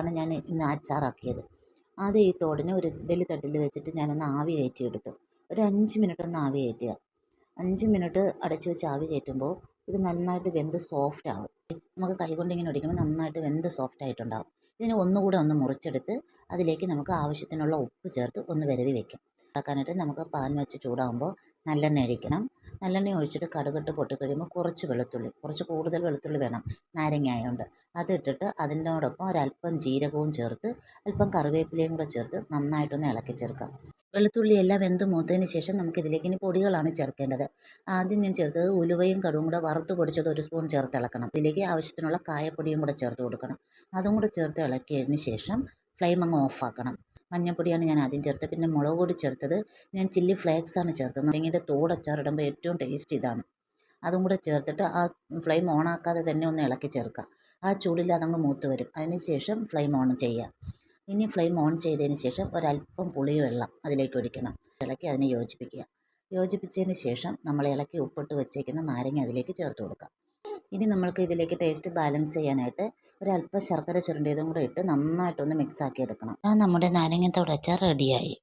തോടാണ് ഞാൻ ഇന്ന് അച്ചാറാക്കിയത്. ആദ്യം ഈ തോടിനെ ഒരു ഇഡ്ഡലി തട്ടിൽ വെച്ചിട്ട് ഞാനൊന്ന് ആവി കയറ്റിയെടുത്തു. ഒരു അഞ്ച് മിനിറ്റ് ഒന്ന് ആവി കയറ്റുക. അഞ്ച് മിനിറ്റ് അടച്ചു വെച്ച് ആവി കയറ്റുമ്പോൾ ഇത് നന്നായിട്ട് വെന്ത് സോഫ്റ്റ് ആവും. നമുക്ക് കൈകൊണ്ട് ഇങ്ങനെ ഒടിക്കുമ്പോൾ നന്നായിട്ട് വെന്ത് സോഫ്റ്റ് ആയിട്ടുണ്ടാവും. ഇതിനെ ഒന്നുകൂടെ ഒന്ന് മുറിച്ചെടുത്ത് അതിലേക്ക് നമുക്ക് ആവശ്യത്തിനുള്ള ഉപ്പ് ചേർത്ത് ഒന്ന് വരവി വെക്കാം. ഉണ്ടാക്കാനായിട്ട് നമുക്ക് പാൻ വെച്ച് ചൂടാകുമ്പോൾ നല്ലെണ്ണ ഒഴിക്കണം നല്ലെണ്ണ ഒഴിച്ചിട്ട് കടുകിട്ട് പൊട്ടിക്കഴിയുമ്പോൾ കുറച്ച് വെളുത്തുള്ളി കുറച്ച് കൂടുതൽ വെളുത്തുള്ളി വേണം നാരങ്ങ ആയതുകൊണ്ട് അതിട്ടിട്ട് അതിനോടൊപ്പം ഒരല്പം ജീരകവും ചേർത്ത് അല്പം കറിവേപ്പിലയും കൂടെ ചേർത്ത് നന്നായിട്ടൊന്ന് ഇളക്കി ചേർക്കാം വെളുത്തുള്ളി എല്ലാം വെന്ത് മൂത്തതിന് ശേഷം നമുക്ക് ഇതിലേക്ക് ഇനി പൊടികളാണ് ചേർക്കേണ്ടത്. ആദ്യം ഞാൻ ചേർത്തത് ഉലുവയും കടുവും കൂടെ വറുത്ത് പൊടിച്ചത് ഒരു സ്പൂൺ ചേർത്ത് ഇളക്കണം. ഇതിലേക്ക് ആവശ്യത്തിനുള്ള കായപ്പൊടിയും കൂടെ ചേർത്ത് കൊടുക്കണം. അതും കൂടെ ചേർത്ത് ഇളക്കിയതിന് ശേഷം ഫ്ലെയിം അങ്ങ് ഓഫാക്കണം. മഞ്ഞൾപ്പൊടിയാണ് ഞാൻ ആദ്യം ചേർത്തത്. പിന്നെ മുളക് പൊടി ചേർത്തത്. ഞാൻ ചില്ലി ഫ്ലേക്സ് ആണ് ചേർത്തത്. നാരങ്ങയുടെ തോടച്ചാറിടുമ്പോൾ ഏറ്റവും ടേസ്റ്റ് ഇതാണ്. അതും കൂടെ ചേർത്തിട്ട് ആ ഫ്ലെയിം ഓണാക്കാതെ തന്നെ ഒന്ന് ഇളക്കി ചേർക്കുക. ആ ചൂടിൽ അതങ്ങ് മൂത്ത് വരും. അതിന് ശേഷം ഫ്ലെയിം ഓൺ ചെയ്യുക ഇനി ഫ്ലെയിം ഓൺ ചെയ്തതിന് ശേഷം ഒരല്പം പുളി വെള്ളം അതിലേക്ക് ഒഴിക്കണം. ഇളക്കി അതിനെ യോജിപ്പിക്കുക. യോജിപ്പിച്ചതിന് ശേഷം നമ്മൾ ഇളക്കി ഉപ്പിട്ട് വെച്ചേക്കുന്ന നാരങ്ങ അതിലേക്ക് ചേർത്ത് കൊടുക്കുക. ഇനി നമ്മൾക്ക് ഇതിലേക്ക് ടേസ്റ്റ് ബാലൻസ് ചെയ്യാനായിട്ട് ഒരു ഒരല്പം ശർക്കര ചുരണ്ടിയതും കൂടെ ഇട്ട് നന്നായിട്ടൊന്ന് മിക്സാക്കി എടുക്കണം ആ നമ്മുടെ നാരങ്ങത്തോട് അച്ചാർ റെഡിയായി